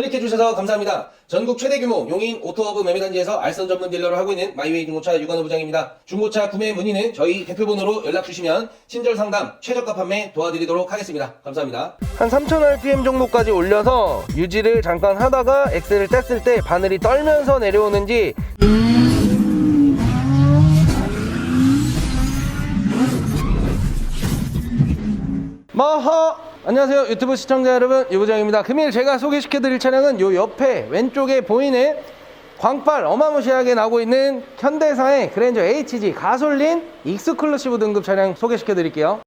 클릭해주셔서 감사합니다. 전국 최대 규모 용인 오토허브 매매단지에서 알선 전문 딜러를 하고 있는 마이웨이 중고차 유관호 부장입니다. 중고차 구매 문의는 저희 대표번호로 연락주시면 친절 상담, 최저가 판매 도와드리도록 하겠습니다. 감사합니다. 한 3000rpm 정도까지 올려서 유지를 잠깐 하다가 엑셀을 뗐을 때 바늘이 떨면서 내려오는지 마하 안녕하세요. 유튜브 시청자 여러분 유부장입니다. 금일 제가 소개시켜 드릴 차량은 요 옆에 왼쪽에 보이는 광빨 어마무시하게 나고 있는 현대사의 그랜저 HG 가솔린 익스클루시브 등급 차량 소개시켜 드릴게요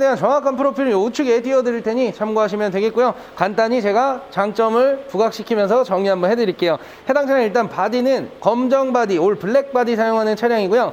대한 정확한 프로필을 우측에 띄워드릴 테니 참고하시면 되겠고요. 간단히 제가 장점을 부각시키면서 정리 한번 해드릴게요. 해당 차량 일단 바디는 검정 바디, 올 블랙 바디 사용하는 차량이고요.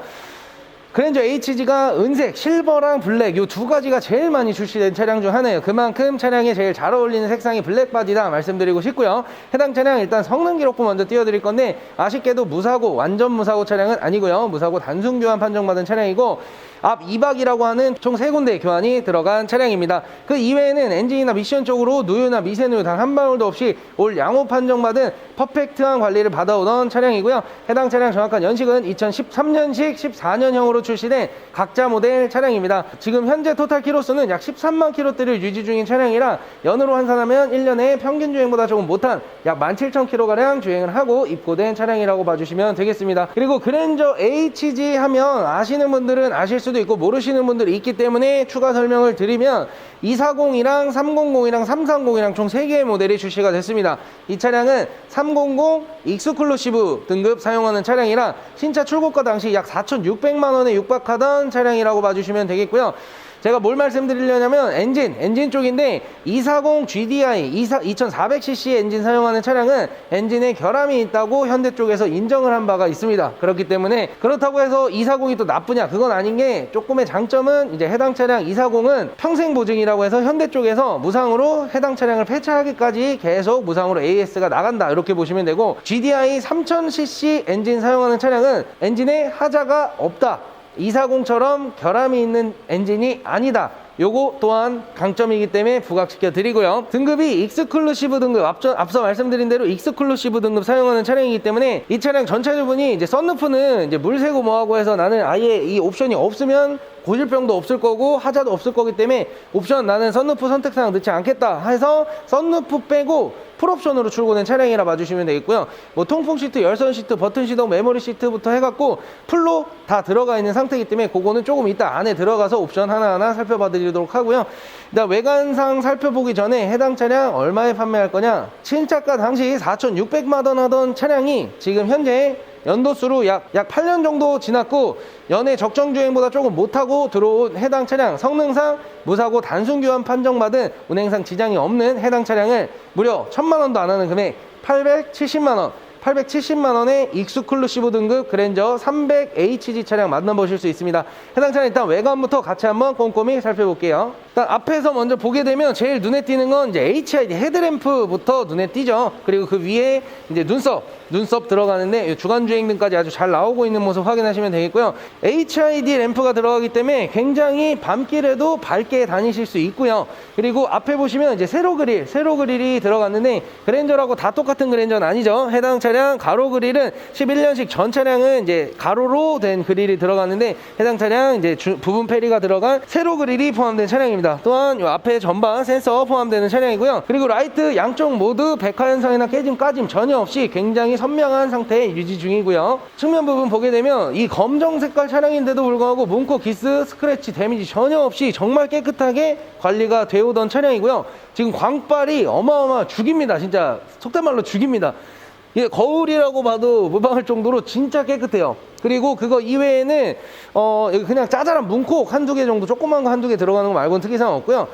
그랜저 HG가 은색, 실버랑 블랙 요두 가지가 제일 많이 출시된 차량 중 하나예요. 그만큼 차량에 제일 잘 어울리는 색상이 블랙 바디다 말씀드리고 싶고요. 해당 차량 일단 성능 기록부 먼저 띄워드릴 건데 아쉽게도 무사고 완전 무사고 차량은 아니고요. 무사고 단순 교환 판정받은 차량이고 앞 2박이라고 하는 총 3군데 교환이 들어간 차량입니다. 그 이외에는 엔진이나 미션 쪽으로 누유나 미세누유 단 한 방울도 없이 올 양호 판정받은 퍼펙트한 관리를 받아오던 차량이고요. 해당 차량 정확한 연식은 2013년식 14년형으로 출시된 각자 모델 차량입니다. 지금 현재 토탈 키로수는 약 13만 킬로대를 유지 중인 차량이라 연으로 환산하면 1년에 평균 주행보다 조금 못한 약 17,000km가량 주행을 하고 입고된 차량이라고 봐주시면 되겠습니다. 그리고 그랜저 HG 하면 아시는 분들은 아실 수도 있고 모르시는 분들이 있기 때문에 추가 설명을 드리면 240이랑 300이랑 330이랑 총 3개의 모델이 출시가 됐습니다. 이 차량은 300 익스클루시브 등급 사용하는 차량이라 신차 출고가 당시 약 4,600만 원에 육박하던 차량이라고 봐주시면 되겠고요. 제가 뭘 말씀드리려냐면 엔진, 엔진 쪽인데 240 GDI 2400cc 엔진 사용하는 차량은 엔진에 결함이 있다고 현대 쪽에서 인정을 한 바가 있습니다. 그렇기 때문에 그렇다고 해서 240이 또 나쁘냐? 그건 아닌 게 조금의 장점은 이제 해당 차량 240은 평생 보증이라고 해서 현대 쪽에서 무상으로 해당 차량을 폐차하기까지 계속 무상으로 AS가 나간다. 이렇게 보시면 되고 GDI 3000cc 엔진 사용하는 차량은 엔진에 하자가 없다. 240처럼 결함이 있는 엔진이 아니다. 요거 또한 강점이기 때문에 부각시켜 드리고요. 등급이 익스클루시브 등급 앞서, 앞서 말씀드린 대로 익스클루시브 등급 사용하는 차량이기 때문에 이 차량 전체 부분이 이제 썬루프는 이제 물 새고 뭐하고 해서 나는 아예 이 옵션이 없으면 고질병도 없을 거고 하자도 없을 거기 때문에 옵션 나는 썬루프 선택사항 넣지 않겠다 해서 썬루프 빼고 풀옵션으로 출고된 차량이라 봐주시면 되겠고요. 뭐 통풍 시트, 열선 시트, 버튼 시동, 메모리 시트부터 해갖고 풀로 다 들어가 있는 상태이기 때문에 그거는 조금 이따 안에 들어가서 옵션 하나하나 살펴봐 드리도록 하고요. 일단 외관상 살펴보기 전에 해당 차량 얼마에 판매할 거냐? 신차가 당시 4,600만 원 하던 차량이 지금 현재 연도수로 약, 약 8년 정도 지났고 연애 적정 주행보다 조금 못하고 들어온 해당 차량 성능상 무사고 단순 교환 판정받은 운행상 지장이 없는 해당 차량을 무려 1000만 원도 안 하는 금액 870만 원 870만 원의 익스클루시브 등급 그랜저 300HG 차량 만나보실 수 있습니다. 해당 차량 일단 외관부터 같이 한번 꼼꼼히 살펴볼게요. 앞에서 먼저 보게 되면 제일 눈에 띄는 건 이제 HID 헤드램프부터 눈에 띄죠. 그리고 그 위에 이제 눈썹, 눈썹 들어가는데 주간 주행 등까지 아주 잘 나오고 있는 모습 확인하시면 되겠고요. HID 램프가 들어가기 때문에 굉장히 밤길에도 밝게 다니실 수 있고요. 그리고 앞에 보시면 이제 세로 그릴, 세로 그릴이 들어갔는데 그랜저라고 다 똑같은 그랜저는 아니죠. 해당 차량 가로 그릴은 11년식 전 차량은 이제 가로로 된 그릴이 들어갔는데 해당 차량 이제 주- 부분 페리가 들어간 세로 그릴이 포함된 차량입니다. 있습니다. 또한 이 앞에 전방 센서 포함되는 차량이고요. 그리고 라이트 양쪽 모두 백화 현상이나 깨짐, 까짐 전혀 없이 굉장히 선명한 상태 유지 중이고요. 측면 부분 보게 되면 이 검정 색깔 차량인데도 불구하고 문콕, 기스, 스크래치, 데미지 전혀 없이 정말 깨끗하게 관리가 되어오던 차량이고요. 지금 광빨이 어마어마 죽입니다. 진짜 속된 말로 죽입니다. 이게 거울이라고 봐도 무방할 정도로 진짜 깨끗해요. 그리고 그거 이외에는 어 그냥 짜잘한 문콕 한두 개 정도 조그만 거 한두 개 들어가는 거 말고는 특이사항 없고요.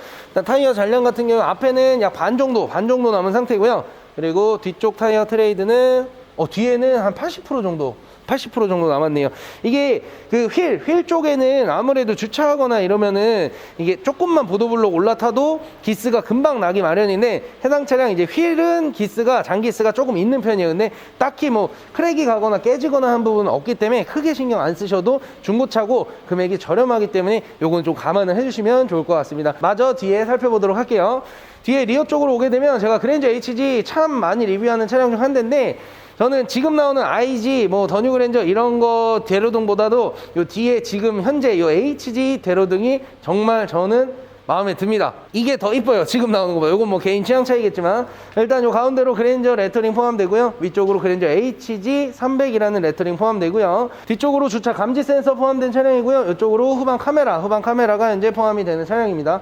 타이어 잔량 같은 경우 앞에는 약 반 정도 반 정도 남은 상태고요. 그리고 뒤쪽 타이어 트레이드는 어 뒤에는 한 80% 정도 80% 정도 남았네요. 이게 그 휠, 휠 쪽에는 아무래도 주차하거나 이러면은 이게 조금만 보도블록 올라타도 기스가 금방 나기 마련인데 해당 차량 이제 휠은 기스가 장기스가 조금 있는 편이에요. 근데 딱히 뭐 크랙이 가거나 깨지거나 한 부분은 없기 때문에 크게 신경 안 쓰셔도 중고차고 금액이 저렴하기 때문에 요건 좀 감안을 해주시면 좋을 것 같습니다. 마저 뒤에 살펴보도록 할게요. 뒤에 리어 쪽으로 오게 되면 제가 그랜저 HG 참 많이 리뷰하는 차량 중 한 대인데 저는 지금 나오는 IG, 뭐 더뉴 그랜저 이런 거 대로등보다도 요 뒤에 지금 현재 요 HG 대로등이 정말 저는 마음에 듭니다. 이게 더 이뻐요. 지금 나오는 거 봐. 요건 뭐 개인 취향 차이겠지만 일단 요 가운데로 그랜저 레터링 포함되고요. 위쪽으로 그랜저 HG 300이라는 레터링 포함되고요. 뒤쪽으로 주차 감지 센서 포함된 차량이고요. 이쪽으로 후방 카메라, 후방 카메라가 현재 포함이 되는 차량입니다.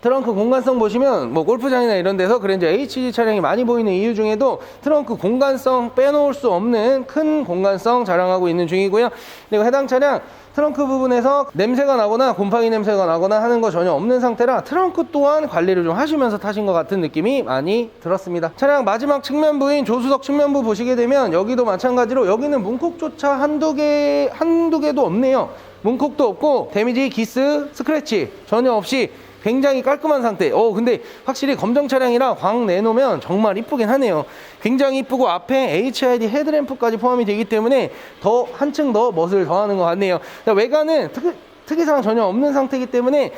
트렁크 공간성 보시면 뭐 골프장이나 이런 데서 그랜저 HG 차량이 많이 보이는 이유 중에도 트렁크 공간성 빼놓을 수 없는 큰 공간성 자랑하고 있는 중이고요. 그리고 해당 차량 트렁크 부분에서 냄새가 나거나 곰팡이 냄새가 나거나 하는 거 전혀 없는 상태라 트렁크 또한 관리를 좀 하시면서 타신 것 같은 느낌이 많이 들었습니다. 차량 마지막 측면부인 조수석 측면부 보시게 되면 여기도 마찬가지로 여기는 문콕조차 한두 개, 한두 개도 없네요. 문콕도 없고 데미지, 기스, 스크래치 전혀 없이 굉장히 깔끔한 상태. 어, 근데 확실히 검정 차량이라 광 내놓으면 정말 이쁘긴 하네요. 굉장히 이쁘고 앞에 HID 헤드램프까지 포함이 되기 때문에 더 한층 더 멋을 더하는 것 같네요. 자, 외관은 특, 특이사항 전혀 없는 상태이기 때문에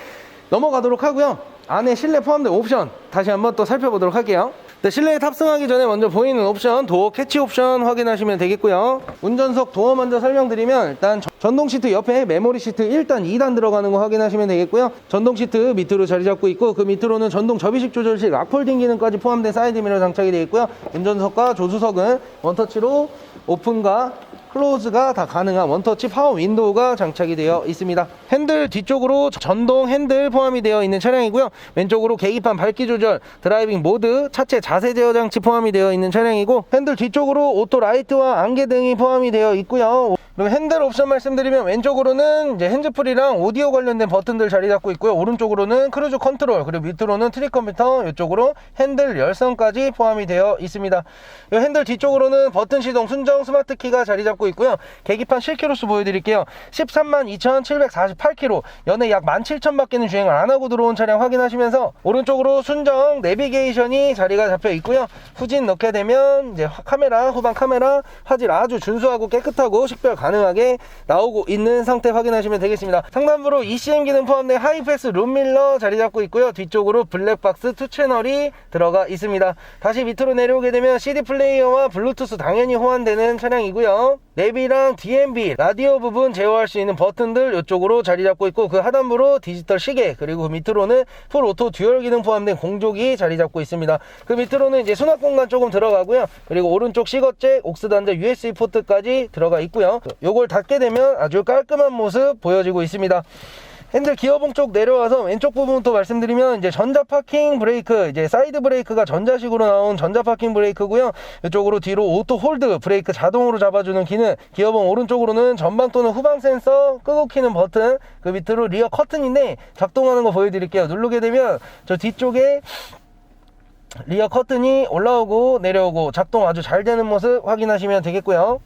넘어가도록 하고요. 안에 실내 포함된 옵션 다시 한번 또 살펴보도록 할게요. 네, 실내에 탑승하기 전에 먼저 보이는 옵션 도어 캐치 옵션 확인하시면 되겠고요. 운전석 도어 먼저 설명드리면 일단 전- 전동 시트 옆에 메모리 시트 1단, 2단 들어가는 거 확인하시면 되겠고요. 전동 시트 밑으로 자리 잡고 있고 그 밑으로는 전동 접이식 조절식 락폴딩 기능까지 포함된 사이드 미러 장착이 되어 있고요. 운전석과 조수석은 원터치로 오픈과 클로즈가 다 가능한 원터치 파워 윈도우가 장착이 되어 있습니다. 핸들 뒤쪽으로 전동 핸들 포함이 되어 있는 차량이고요. 왼쪽으로 계기판 밝기 조절, 드라이빙 모드, 차체 자세 제어 장치 포함이 되어 있는 차량이고 핸들 뒤쪽으로 오토 라이트와 안개 등이 포함이 되어 있고요. 그리고 핸들 옵션 말씀드리면 왼쪽으로는 이제 핸즈프리랑 오디오 관련된 버튼들 자리 잡고 있고요. 오른쪽으로는 크루즈 컨트롤 그리고 밑으로는 트릭 컴퓨터 이쪽으로 핸들 열선까지 포함이 되어 있습니다. 이 핸들 뒤쪽으로는 버튼 시동 순정 스마트 키가 자리 잡고 있고요. 계기판 실키로수 보여드릴게요. 13만 2,748km 연에 약 17,000바퀴는 주행을 안 하고 들어온 차량 확인하시면서 오른쪽으로 순정 내비게이션이 자리가 잡혀 있고요. 후진 넣게 되면 이제 카메라 후방 카메라 화질 아주 준수하고 깨끗하고 식별 가능하게 나오고 있는 상태 확인하시면 되겠습니다. 상단부로 ECM 기능 포함된 하이패스 룸밀러 자리 잡고 있고요. 뒤쪽으로 블랙박스 2 채널이 들어가 있습니다. 다시 밑으로 내려오게 되면 CD 플레이어와 블루투스 당연히 호환되는 차량이고요. 내비랑 DMB 라디오 부분 제어할 수 있는 버튼들 이쪽으로 자리 잡고 있고 그 하단부로 디지털 시계 그리고 그 밑으로는 풀 오토 듀얼 기능 포함된 공조기 자리 잡고 있습니다. 그 밑으로는 이제 수납 공간 조금 들어가고요. 그리고 오른쪽 시거잭 옥스 단자 USB 포트까지 들어가 있고요. 요걸 닫게 되면 아주 깔끔한 모습 보여지고 있습니다. 핸들 기어봉 쪽 내려와서 왼쪽 부분부터 말씀드리면 이제 전자 파킹 브레이크 이제 사이드 브레이크가 전자식으로 나온 전자 파킹 브레이크고요. 이쪽으로 뒤로 오토 홀드 브레이크 자동으로 잡아주는 기능 기어봉 오른쪽으로는 전방 또는 후방 센서 끄고 키는 버튼 그 밑으로 리어 커튼인데 작동하는 거 보여드릴게요. 누르게 되면 저 뒤쪽에 리어 커튼이 올라오고 내려오고 작동 아주 잘 되는 모습 확인하시면 되겠고요.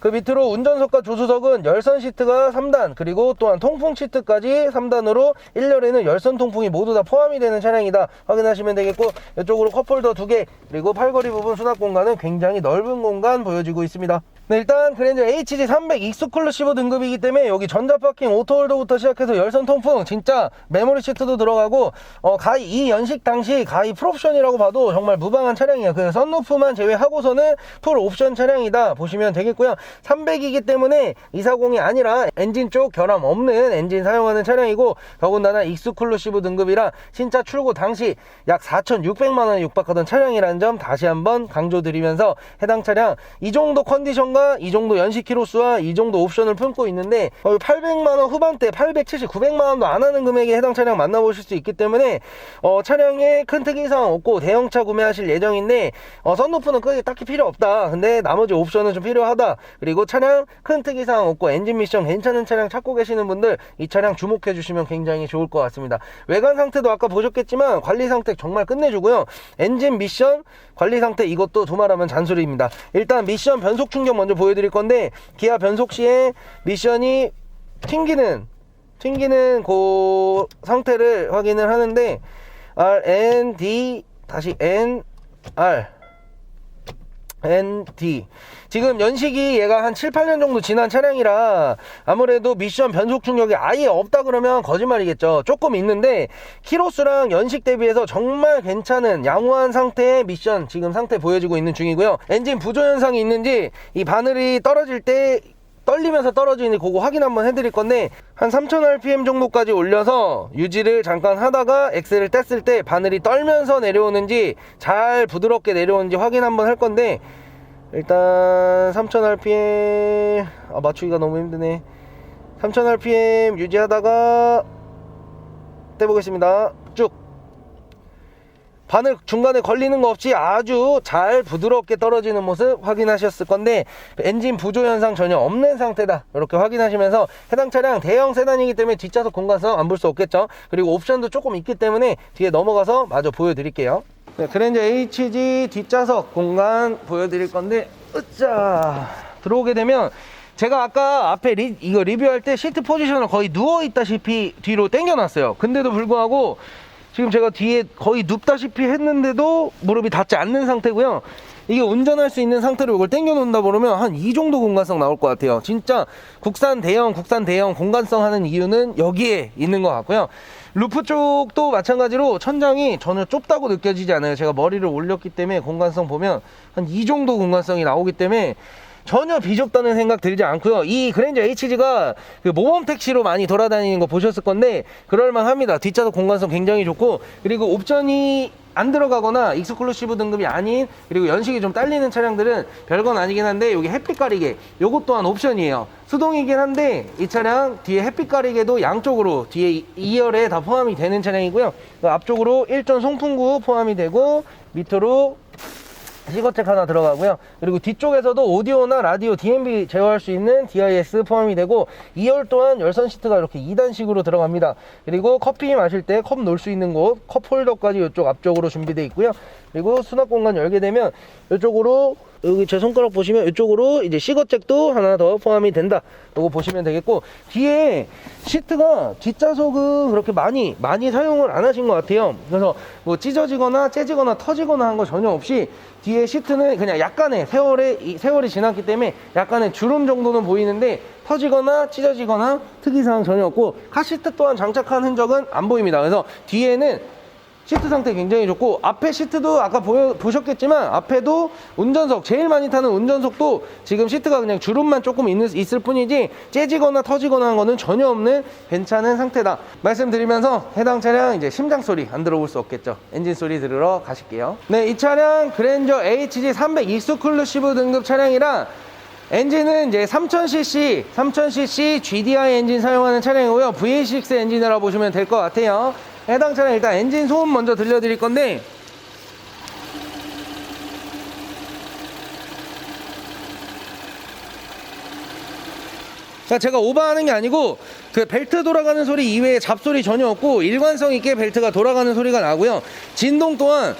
그 밑으로 운전석과 조수석은 열선 시트가 3단 그리고 또한 통풍 시트까지 3단으로 1열에는 열선 통풍이 모두 다 포함이 되는 차량이다 확인하시면 되겠고 이쪽으로 컵홀더 2개 그리고 팔걸이 부분 수납 공간은 굉장히 넓은 공간 보여지고 있습니다 네, 일단 그랜저 HG300 익스클루시브 등급이기 때문에 여기 전자파킹 오토홀더부터 시작해서 열선 통풍 진짜 메모리 시트도 들어가고 어, 가히 이 연식 당시 가히 풀옵션이라고 봐도 정말 무방한 차량이에요. 그 선루프만 제외하고서는 풀 옵션 차량이다 보시면 되겠고요. 300이기 때문에 240이 아니라 엔진 쪽 결함 없는 엔진 사용하는 차량이고 더군다나 익스클루시브 등급이라 신차 출고 당시 약 4,600만 원에 육박하던 차량이라는 점 다시 한번 강조드리면서 해당 차량 이 정도 컨디션과 이 정도 연식 키로수와 이 정도 옵션을 품고 있는데 800만 원 후반대 870, 900만 원도 안 하는 금액에 해당 차량 만나보실 수 있기 때문에 어, 차량에 큰 특이사항 없고 대형차 구매하실 예정인데 어, 선루프는 크게 딱히 필요 없다. 근데 나머지 옵션은 좀 필요하다 그리고 차량 큰 특이사항 없고 엔진 미션 괜찮은 차량 찾고 계시는 분들 이 차량 주목해 주시면 굉장히 좋을 것 같습니다. 외관 상태도 아까 보셨겠지만 관리 상태 정말 끝내주고요. 엔진 미션 관리 상태 이것도 두말하면 잔소리입니다. 일단 미션 변속 충격 먼저 보여드릴 건데 기아 변속 시에 미션이 튕기는 튕기는 그 상태를 확인을 하는데 R N D 다시 N R N D 지금 연식이 얘가 한 7, 8년 정도 지난 차량이라 아무래도 미션 변속 충격이 아예 없다 그러면 거짓말이겠죠. 조금 있는데 키로수랑 연식 대비해서 정말 괜찮은 양호한 상태의 미션 지금 상태 보여지고 있는 중이고요. 엔진 부조 현상이 있는지 이 바늘이 떨어질 때 떨리면서 떨어지는 그거 확인 한번 해드릴 건데 한 3000rpm 정도까지 올려서 유지를 잠깐 하다가 엑셀을 뗐을 때 바늘이 떨면서 내려오는지 잘 부드럽게 내려오는지 확인 한번 할 건데 일단 3000rpm 아 맞추기가 너무 힘드네. 3000rpm 유지하다가 떼보겠습니다. 쭉 바늘 중간에 걸리는 거 없이 아주 잘 부드럽게 떨어지는 모습 확인하셨을 건데 엔진 부조 현상 전혀 없는 상태다. 이렇게 확인하시면서 해당 차량 대형 세단이기 때문에 뒷좌석 공간성 안 볼 수 없겠죠? 그리고 옵션도 조금 있기 때문에 뒤에 넘어가서 마저 보여드릴게요. 네, 그랜저 HG 뒷좌석 공간 보여드릴 건데 으짜! 들어오게 되면 제가 아까 앞에 리, 이거 리뷰할 때 시트 포지션을 거의 누워 있다시피 뒤로 당겨놨어요. 근데도 불구하고 지금 제가 뒤에 거의 눕다시피 했는데도 무릎이 닿지 않는 상태고요. 이게 운전할 수 있는 상태로 이걸 당겨 놓는다 그러면 한 이 정도 공간성 나올 것 같아요. 진짜 국산 대형, 국산 대형 공간성 하는 이유는 여기에 있는 것 같고요. 루프 쪽도 마찬가지로 천장이 전혀 좁다고 느껴지지 않아요. 제가 머리를 올렸기 때문에 공간성 보면 한 이 정도 공간성이 나오기 때문에 전혀 비좁다는 생각 들지 않고요. 이 그랜저 HG가 그 모범 택시로 많이 돌아다니는 거 보셨을 건데 그럴만 합니다. 뒷좌석 공간성 굉장히 좋고 그리고 옵션이 안 들어가거나 익스클루시브 등급이 아닌 그리고 연식이 좀 딸리는 차량들은 별건 아니긴 한데 여기 햇빛 가리개 요것 또한 옵션이에요 수동이긴 한데 이 차량 뒤에 햇빛 가리개도 양쪽으로 뒤에 2열에 다 포함이 되는 차량이고요 그 앞쪽으로 일전 송풍구 포함이 되고 밑으로 시거책 하나 들어가고요. 그리고 뒤쪽에서도 오디오나 라디오, DMB 제어할 수 있는 DIS 포함이 되고 2열 또한 열선 시트가 이렇게 2단식으로 들어갑니다. 그리고 커피 마실 때 컵 놓을 수 있는 곳, 컵 홀더까지 이쪽 앞쪽으로 준비되어 있고요. 그리고 수납 공간 열게 되면 이쪽으로 여기 제 손가락 보시면 이쪽으로 이제 시거잭도 하나 더 포함이 된다. 요거 보시면 되겠고 뒤에 시트가 뒷좌석은 그렇게 많이 많이 사용을 안 하신 것 같아요. 그래서 뭐 찢어지거나 째지거나 터지거나 한 거 전혀 없이 뒤에 시트는 그냥 약간의 세월에 이 세월이 지났기 때문에 약간의 주름 정도는 보이는데 터지거나 찢어지거나 특이사항 전혀 없고 카시트 또한 장착한 흔적은 안 보입니다. 그래서 뒤에는 시트 상태 굉장히 좋고 앞에 시트도 아까 보여, 보셨겠지만 앞에도 운전석 제일 많이 타는 운전석도 지금 시트가 그냥 주름만 조금 있는, 있을 뿐이지 째지거나 터지거나 한 거는 전혀 없는 괜찮은 상태다 말씀드리면서 해당 차량 이제 심장 소리 안 들어볼 수 없겠죠 엔진 소리 들으러 가실게요 네이 차량 그랜저 HG 300 익스클루시브 등급 차량이라 엔진은 이제 3000cc, 3000cc GDI 엔진 사용하는 차량이고요. V6 엔진이라고 보시면 될 것 같아요. 해당 차량 일단 엔진 소음 먼저 들려드릴 건데 자, 제가 오버하는 게 아니고 그 벨트 돌아가는 소리 이외에 잡소리 전혀 없고 일관성 있게 벨트가 돌아가는 소리가 나고요. 진동 또한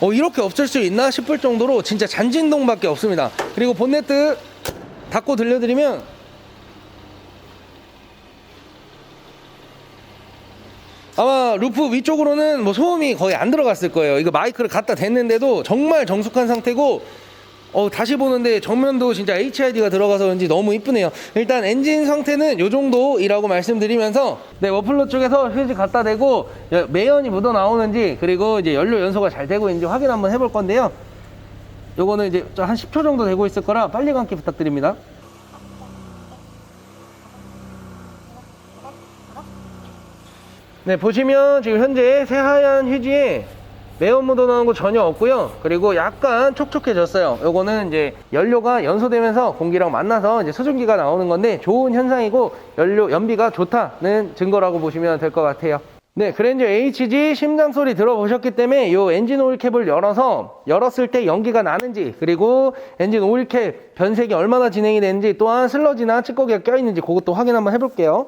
어, 이렇게 없을 수 있나 싶을 정도로 진짜 잔진동밖에 없습니다. 그리고 본네트 닫고 들려드리면 아마 루프 위쪽으로는 뭐 소음이 거의 안 들어갔을 거예요. 이거 마이크를 갖다 댔는데도 정말 정숙한 상태고 어, 다시 보는데 정면도 진짜 HID가 들어가서 그런지 너무 이쁘네요. 일단 엔진 상태는 이 정도이라고 말씀드리면서 네, 머플러 쪽에서 휴지 갖다 대고 여- 매연이 묻어 나오는지 그리고 이제 연료 연소가 잘 되고 있는지 확인 한번 해볼 건데요. 요거는 이제 좀한 10초 정도 되고 있을 거라 빨리 감기 부탁드립니다. 네, 보시면 지금 현재 새하얀 휴지에 매운 묻어 나온 거 전혀 없고요. 그리고 약간 촉촉해졌어요. 요거는 이제 연료가 연소되면서 공기랑 만나서 이제 수증기가 나오는 건데 좋은 현상이고 연료 연비가 좋다는 증거라고 보시면 될 것 같아요. 네, 그랜저 HG 심장 소리 들어보셨기 때문에 이 엔진 오일 캡을 열어서 열었을 때 연기가 나는지 그리고 엔진 오일 캡 변색이 얼마나 진행이 되는지 또한 슬러지나 찌꺼기가 껴있는지 그것도 확인 한번 해볼게요.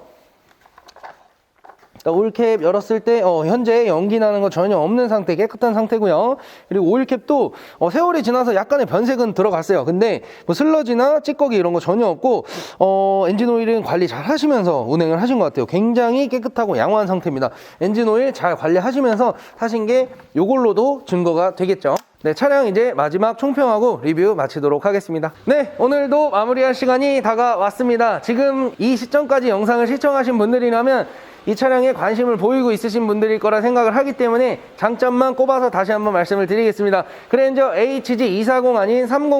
자, 오일캡 열었을 때 어, 현재 연기 나는 거 전혀 없는 상태 깨끗한 상태고요. 그리고 오일캡도 어, 세월이 지나서 약간의 변색은 들어갔어요. 근데 뭐 슬러지나 찌꺼기 이런 거 전혀 없고 어, 엔진 오일은 관리 잘 하시면서 운행을 하신 것 같아요. 굉장히 깨끗하고 양호한 상태입니다. 엔진 오일 잘 관리하시면서 타신 게 요걸로도 증거가 되겠죠. 네, 차량 이제 마지막 총평하고 리뷰 마치도록 하겠습니다. 네, 오늘도 마무리할 시간이 다가왔습니다. 지금 이 시점까지 영상을 시청하신 분들이라면 이 차량에 관심을 보이고 있으신 분들일 거라 생각을 하기 때문에 장점만 꼽아서 다시 한번 말씀을 드리겠습니다. 그랜저 HG240 아닌 300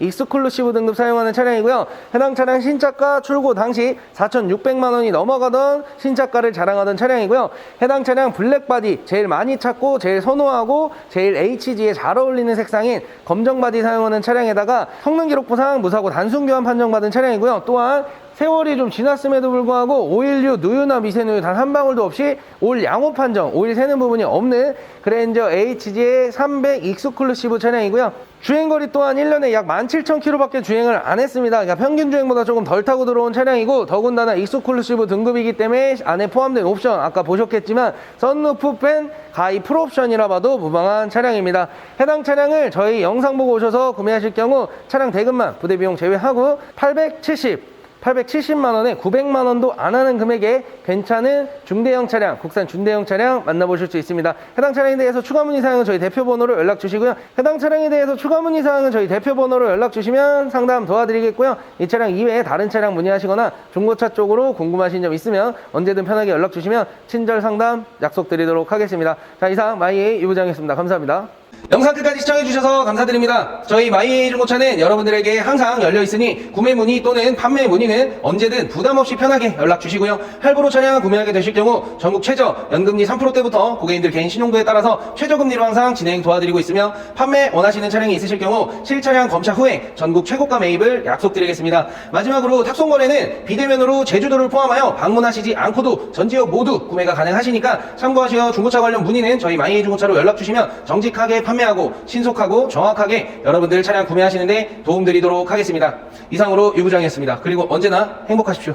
익스클루시브 등급 사용하는 차량이고요. 해당 차량 신차가 출고 당시 4,600만 원이 넘어가던 신차가를 자랑하던 차량이고요. 해당 차량 블랙바디 제일 많이 찾고 제일 선호하고 제일 HG에 잘 어울리는 색상인 검정 바디 사용하는 차량에다가 성능 기록부상 무사고 단순 교환 판정받은 차량이고요. 또한 세월이 좀 지났음에도 불구하고 오일류, 누유나 미세누유 단 한 방울도 없이 올 양호 판정, 오일 새는 부분이 없는 그랜저 HG의 300 익스클루시브 차량이고요. 주행거리 또한 1년에 약 17,000km밖에 주행을 안 했습니다. 그러니까 평균 주행보다 조금 덜 타고 들어온 차량이고 더군다나 익스클루시브 등급이기 때문에 안에 포함된 옵션 아까 보셨겠지만 썬루프 팬 가이 풀옵션이라 봐도 무방한 차량입니다. 해당 차량을 저희 영상 보고 오셔서 구매하실 경우 차량 대금만 부대 비용 제외하고 870 870만 원에 900만 원도 안 하는 금액에 괜찮은 중대형 차량, 국산 중대형 차량 만나보실 수 있습니다. 해당 차량에 대해서 추가 문의 사항은 저희 대표 번호로 연락 주시고요. 해당 차량에 대해서 추가 문의 사항은 저희 대표 번호로 연락 주시면 상담 도와드리겠고요. 이 차량 이외에 다른 차량 문의하시거나 중고차 쪽으로 궁금하신 점 있으면 언제든 편하게 연락 주시면 친절 상담 약속드리도록 하겠습니다. 자, 이상 마이에이 유부장이었습니다. 감사합니다. 영상 끝까지 시청해주셔서 감사드립니다. 저희 마이에이 중고차는 여러분들에게 항상 열려있으니 구매 문의 또는 판매 문의는 언제든 부담없이 편하게 연락 주시고요. 할부로 차량 구매하게 되실 경우 전국 최저 연금리 3%대부터 고객님들 개인 신용도에 따라서 최저금리로 항상 진행 도와드리고 있으며 판매 원하시는 차량이 있으실 경우 실차량 검차 후에 전국 최고가 매입을 약속드리겠습니다. 마지막으로 탁송거래는 비대면으로 제주도를 포함하여 방문하시지 않고도 전 지역 모두 구매가 가능하시니까 참고하시어 중고차 관련 문의는 저희 마이에이 중고차로 연락 주시면 정직하게 판매하고 신속하고 정확하게 여러분들 차량 구매하시는데 도움드리도록 하겠습니다. 이상으로 유부장이었습니다. 그리고 언제나 행복하십시오.